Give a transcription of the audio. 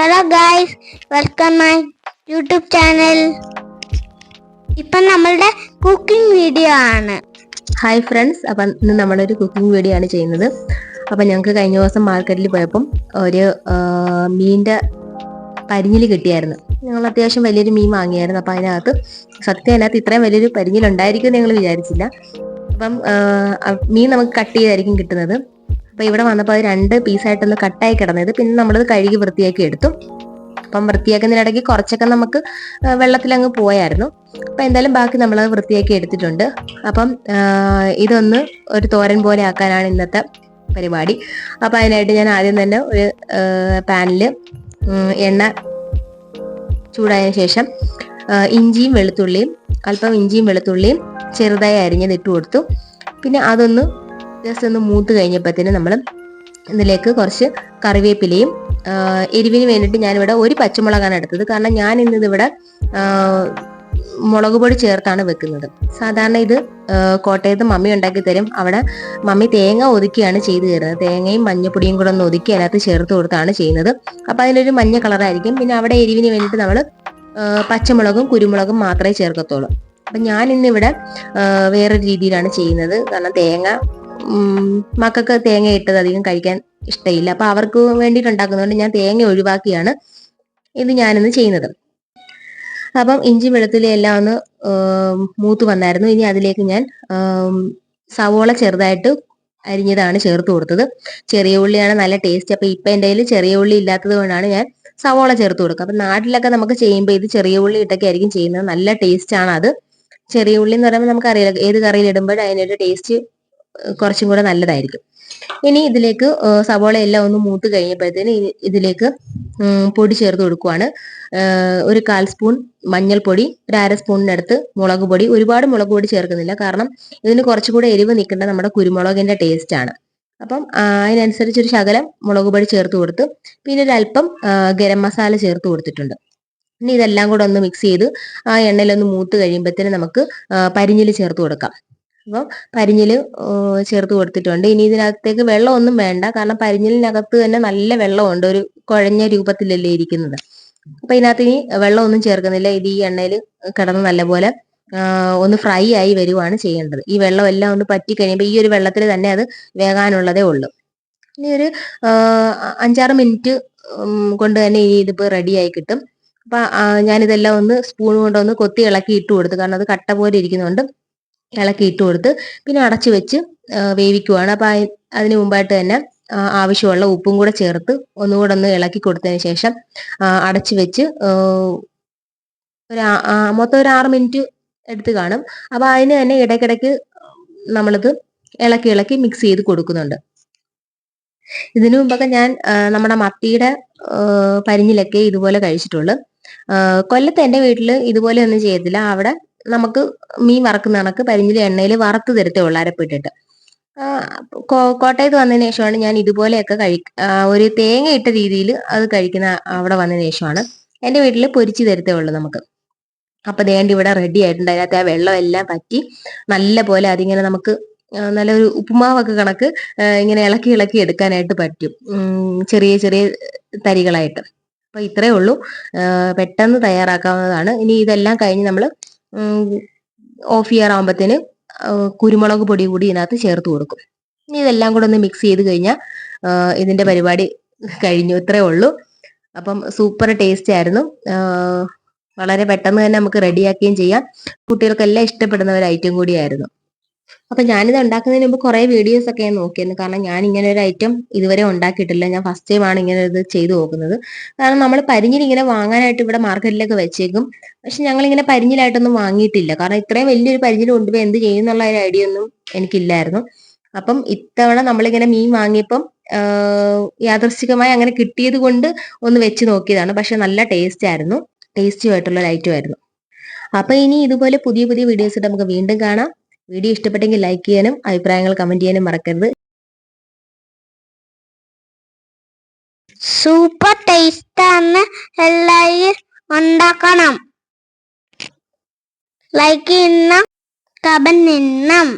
Hello guys welcome my YouTube channel ഇപ്പം നമ്മളുടെ cooking video ആണ്. ഹായ് ഫ്രണ്ട്സ് അപ്പം ഇന്ന് നമ്മളൊരു കുക്കിംഗ് വീഡിയോ ആണ് ചെയ്യുന്നത്. അപ്പം ഞങ്ങൾക്ക് കഴിഞ്ഞ ദിവസം മാർക്കറ്റിൽ പോയപ്പം ഒരു മീന്റെ പരിഞ്ഞിൽ കിട്ടിയായിരുന്നു. ഞങ്ങൾ അത്യാവശ്യം വലിയൊരു മീൻ വാങ്ങിയായിരുന്നു. അപ്പം അതിനകത്ത് സത്യം അതിനകത്ത് ഇത്രയും വലിയൊരു പരിഞ്ഞിലുണ്ടായിരിക്കും ഞങ്ങൾ വിചാരിച്ചില്ല. അപ്പം മീൻ നമുക്ക് കട്ട് ചെയ്തായിരിക്കും കിട്ടുന്നത്. അപ്പം ഇവിടെ വന്നപ്പോൾ അത് രണ്ട് പീസായിട്ടൊന്ന് കട്ടായി കിടന്നത്. പിന്നെ നമ്മളത് കഴുകി വൃത്തിയാക്കി എടുത്തു. അപ്പം വൃത്തിയാക്കുന്നതിനിടയ്ക്ക് കുറച്ചൊക്കെ നമുക്ക് വെള്ളത്തിലങ്ങ് പോയായിരുന്നു. അപ്പം എന്തായാലും ബാക്കി നമ്മളത് വൃത്തിയാക്കി എടുത്തിട്ടുണ്ട്. അപ്പം ഇതൊന്ന് ഒരു തോരൻ പോലെ ആക്കാനാണ് ഇന്നത്തെ പരിപാടി. അപ്പം അതിനായിട്ട് ഞാൻ ആദ്യം തന്നെ ഒരു പാനിൽ എണ്ണ ചൂടായതിനു ശേഷം ഇഞ്ചിയും വെളുത്തുള്ളിയും അല്പം ഇഞ്ചിയും വെളുത്തുള്ളിയും ചെറുതായി അരിഞ്ഞത് ഇട്ട് കൊടുത്തു. പിന്നെ അതൊന്ന് ജസ്റ്റ് ഒന്ന് മൂത്ത് കഴിഞ്ഞപ്പോഴത്തേന് നമ്മൾ ഇതിലേക്ക് കുറച്ച് കറിവേപ്പിലയും എരിവിന് വേണ്ടിയിട്ട് ഞാനിവിടെ ഒരു പച്ചമുളകാണ് എടുത്തത്. കാരണം ഞാൻ ഇന്നിതിവിടെ മുളക് പൊടി ചേർത്താണ് വെക്കുന്നത്. സാധാരണ ഇത് കോട്ടയത്ത് മമ്മി ഉണ്ടാക്കി തരും. അവിടെ മമ്മി തേങ്ങ ഒതുക്കിയാണ് ചെയ്തു തരുന്നത്. തേങ്ങയും മഞ്ഞപ്പൊടിയും കൂടെ ഒന്ന് ഒതുക്കി അതിനകത്ത് ചേർത്ത് കൊടുത്താണ് ചെയ്യുന്നത്. അപ്പൊ അതിലൊരു മഞ്ഞ കളറായിരിക്കും. പിന്നെ അവിടെ എരിവിന് വേണ്ടിയിട്ട് നമ്മൾ പച്ചമുളകും കുരുമുളകും മാത്രമേ ചേർക്കത്തുള്ളൂ. അപ്പൊ ഞാൻ ഇന്നിവിടെ വേറെ വേറൊരു രീതിയിലാണ് ചെയ്യുന്നത്. കാരണം തേങ്ങ മക്കൾക്ക് തേങ്ങ ഇട്ടത് അധികം കഴിക്കാൻ ഇഷ്ടമില്ല അപ്പൊ അവർക്ക് വേണ്ടിയിട്ട് ഉണ്ടാക്കുന്നതുകൊണ്ട് ഞാൻ തേങ്ങ ഒഴിവാക്കിയാണ് ഇത് ഞാനിന്ന് ചെയ്യുന്നത്. അപ്പം ഇഞ്ചി വെളുത്തുള്ളി എല്ലാം ഒന്ന് മൂത്ത് വന്നായിരുന്നു. ഇനി അതിലേക്ക് ഞാൻ സവോള ചെറുതായിട്ട് അരിഞ്ഞതാണ് ചേർത്ത് കൊടുത്തത്. ചെറിയ ഉള്ളിയാണ് നല്ല ടേസ്റ്റ് അപ്പൊ ഇപ്പൊ എന്റെ കയ്യിൽ ചെറിയ ഉള്ളി ഇല്ലാത്തത് കൊണ്ടാണ് ഞാൻ സവോള ചേർത്ത് കൊടുക്കുക. അപ്പൊ നാട്ടിലൊക്കെ നമുക്ക് ചെയ്യുമ്പോൾ ഇത് ചെറിയ ഉള്ളി ഇട്ടൊക്കെ ആയിരിക്കും ചെയ്യുന്നത്. നല്ല ടേസ്റ്റ് ആണ് അത് ചെറിയ ഉള്ളി എന്ന് പറയുമ്പോൾ നമുക്ക് അറിയാം ഏത് കറിയിൽ ഇടുമ്പോഴും അതിനൊരു ടേസ്റ്റ് കുറച്ചും കൂടെ നല്ലതായിരിക്കും. ഇനി ഇതിലേക്ക് സവോള എല്ലാം ഒന്ന് മൂത്ത് കഴിഞ്ഞപ്പോഴത്തേന് ഇതിലേക്ക് പൊടി ചേർത്ത് കൊടുക്കുവാണ്. ഒരു കാൽ സ്പൂൺ മഞ്ഞൾപ്പൊടി ഒരു അര സ്പൂണിനടുത്ത് മുളക് പൊടി. ഒരുപാട് മുളക് പൊടി ചേർക്കുന്നില്ല. കാരണം ഇതിന് കുറച്ചുകൂടെ എരിവ് നിൽക്കേണ്ട നമ്മുടെ കുരുമുളകിന്റെ ടേസ്റ്റ് ആണ്. അപ്പം അതിനനുസരിച്ച് ഒരു ശകലം മുളക് പൊടി ചേർത്ത് കൊടുത്ത് പിന്നെ ഒരു അല്പം ഗരം മസാല ചേർത്ത് കൊടുത്തിട്ടുണ്ട്. ഇനി ഇതെല്ലാം കൂടെ ഒന്ന് മിക്സ് ചെയ്ത് ആ എണ്ണയിലൊന്ന് മൂത്ത് കഴിയുമ്പോഴത്തേന് നമുക്ക് പരിഞ്ഞിൽ ചേർത്ത് കൊടുക്കാം. അപ്പം പരിഞ്ഞിൽ ചേർത്ത് കൊടുത്തിട്ടുണ്ട്. ഇനി ഇതിനകത്തേക്ക് വെള്ളമൊന്നും വേണ്ട. കാരണം പരിഞ്ഞിലിനകത്ത് തന്നെ നല്ല വെള്ളമുണ്ട്. ഒരു കുഴഞ്ഞ രൂപത്തിലല്ലേ ഇരിക്കുന്നത്. അപ്പൊ ഇതിനകത്ത് ഇനി വെള്ളമൊന്നും ചേർക്കുന്നില്ല. ഇത് ഈ എണ്ണയിൽ കിടന്ന് നല്ലപോലെ പോലെ ഒന്ന് ഫ്രൈ ആയി വരുവാണ് ചെയ്യേണ്ടത്. ഈ വെള്ളം എല്ലാം ഒന്ന് പറ്റി കഴിയുമ്പോൾ ഈ ഒരു വെള്ളത്തിൽ തന്നെ അത് വേകാനുള്ളതേ ഉള്ളൂ. ഇനി ഒരു അഞ്ചാറ് മിനിറ്റ് കൊണ്ട് തന്നെ ഇനി ഇതിപ്പോ റെഡി ആയി കിട്ടും. അപ്പൊ ഞാനിതെല്ലാം ഒന്ന് സ്പൂൺ കൊണ്ടൊന്ന് കൊത്തി ഇളക്കി ഇട്ട് കൊടുത്തു. കാരണം അത് കട്ട പോലെ ഇരിക്കുന്നുണ്ട് ഇളക്കി ഇട്ട് കൊടുത്ത് പിന്നെ അടച്ചു വെച്ച് വേവിക്കുവാണ്. അപ്പൊ അതിന് മുമ്പായിട്ട് തന്നെ ആവശ്യമുള്ള ഉപ്പും കൂടെ ചേർത്ത് ഒന്നുകൂടെ ഒന്ന് ഇളക്കി കൊടുത്തതിന് ശേഷം അടച്ചു വെച്ച് ഒരു മൊത്തം ഒരു ആറ് മിനിറ്റ് എടുത്ത് കാണും. അപ്പൊ അതിന് തന്നെ ഇടയ്ക്കിടയ്ക്ക് നമ്മളിത് ഇളക്കി ഇളക്കി മിക്സ് ചെയ്ത് കൊടുക്കുന്നുണ്ട്. ഇതിനു മുമ്പൊക്കെ ഞാൻ നമ്മുടെ മത്തിയുടെ പരിഞ്ഞിലൊക്കെ ഇതുപോലെ കഴിച്ചിട്ടുള്ളു. കൊല്ലത്ത് എന്റെ വീട്ടിൽ ഇതുപോലെ ഒന്നും ചെയ്തില്ല. അവിടെ നമുക്ക് മീൻ വറക്കുന്ന കണക്ക് പരിഞ്ഞിൽ എണ്ണയിൽ വറുത്ത് തരത്തേ ഉള്ളൂ അരപ്പിട്ടിട്ട്. കോട്ടയത്ത് വന്നതിന് ശേഷമാണ് ഞാൻ ഇതുപോലെയൊക്കെ കഴി ഒരു തേങ്ങ ഇട്ട രീതിയിൽ അത് കഴിക്കുന്ന അവിടെ വന്നതിന് ശേഷമാണ് എന്റെ വീട്ടിൽ പൊരിച്ചു തരത്തേ ഉള്ളൂ നമുക്ക്. അപ്പൊ ദേണ്ടി ഇവിടെ റെഡി ആയിട്ടുണ്ട്. അതിനകത്ത് ആ വെള്ളം എല്ലാം പറ്റി നല്ല പോലെ അതിങ്ങനെ നമുക്ക് നല്ലൊരു ഉപ്പുമാവൊക്കെ കണക്ക് ഇങ്ങനെ ഇളക്കി ഇളക്കി എടുക്കാനായിട്ട് പറ്റും. ചെറിയ ചെറിയ തരികളായിട്ട്. അപ്പൊ ഇത്രയേ ഉള്ളൂ. പെട്ടെന്ന് തയ്യാറാക്കാവുന്നതാണ്. ഇനി ഇതെല്ലാം കഴിഞ്ഞ് നമ്മൾ ഓഫ് ചെയ്യാറാകുമ്പത്തേന് കുരുമുളക് പൊടി കൂടി ഇതിനകത്ത് ചേർത്ത് കൊടുക്കും. ഇതെല്ലാം കൂടെ ഒന്ന് മിക്സ് ചെയ്ത് കഴിഞ്ഞാൽ ഇതിന്റെ പരിപാടി കഴിഞ്ഞു ഇത്രേ ഉള്ളൂ. അപ്പം സൂപ്പർ ടേസ്റ്റ് ആയിരുന്നു. വളരെ പെട്ടെന്ന് തന്നെ നമുക്ക് റെഡിയാക്കുകയും ചെയ്യാം. കുട്ടികൾക്കെല്ലാം ഇഷ്ടപ്പെടുന്ന ഒരു ഐറ്റം കൂടിയായിരുന്നു. അപ്പൊ ഞാനിത് ഉണ്ടാക്കുന്നതിന് മുമ്പ് കുറെ വീഡിയോസ് ഒക്കെ ഞാൻ നോക്കിയിരുന്നു. കാരണം ഞാൻ ഇങ്ങനെ ഒരു ഐറ്റം ഇതുവരെ ഉണ്ടാക്കിയിട്ടില്ല. ഞാൻ ഫസ്റ്റ് ടൈം ആണ് ഇങ്ങനെ ഇത് ചെയ്തു നോക്കുന്നത്. കാരണം നമ്മൾ പരിഞ്ഞിൽ ഇങ്ങനെ വാങ്ങാനായിട്ട് ഇവിടെ മാർക്കറ്റിലൊക്കെ വെച്ചേക്കും. പക്ഷെ ഞങ്ങൾ ഇങ്ങനെ പരിഞ്ഞിലായിട്ടൊന്നും വാങ്ങിയിട്ടില്ല. കാരണം ഇത്രയും വലിയൊരു പരിഞ്ഞിൽ കൊണ്ടുപോയി എന്ത് ചെയ്യുന്നുള്ള ഒരു ഐഡിയ ഒന്നും എനിക്കില്ലായിരുന്നു. അപ്പം ഇത്തവണ നമ്മളിങ്ങനെ മീൻ വാങ്ങിയപ്പം യാദൃശ്ചികമായി അങ്ങനെ കിട്ടിയത് കൊണ്ട് ഒന്ന് വെച്ച് നോക്കിയതാണ്. പക്ഷെ നല്ല ടേസ്റ്റ് ആയിരുന്നു. ടേസ്റ്റി ആയിട്ടുള്ള ഒരു ഐറ്റം ആയിരുന്നു. അപ്പൊ ഇനി ഇതുപോലെ പുതിയ പുതിയ വീഡിയോസ് നമുക്ക് വീണ്ടും കാണാം. വീഡിയോ ഇഷ്ടപ്പെട്ടെങ്കിൽ ലൈക്ക് ചെയ്യാനും അഭിപ്രായങ്ങൾ കമന്റ് ചെയ്യാനും മറക്കരുത്. സൂപ്പർ ടേസ്റ്റ് ആണ് എല്ലാവരും ഉണ്ടാക്കണം. ലൈക്ക് ചെയ്യണം കമന്റ് ചെയ്യണം.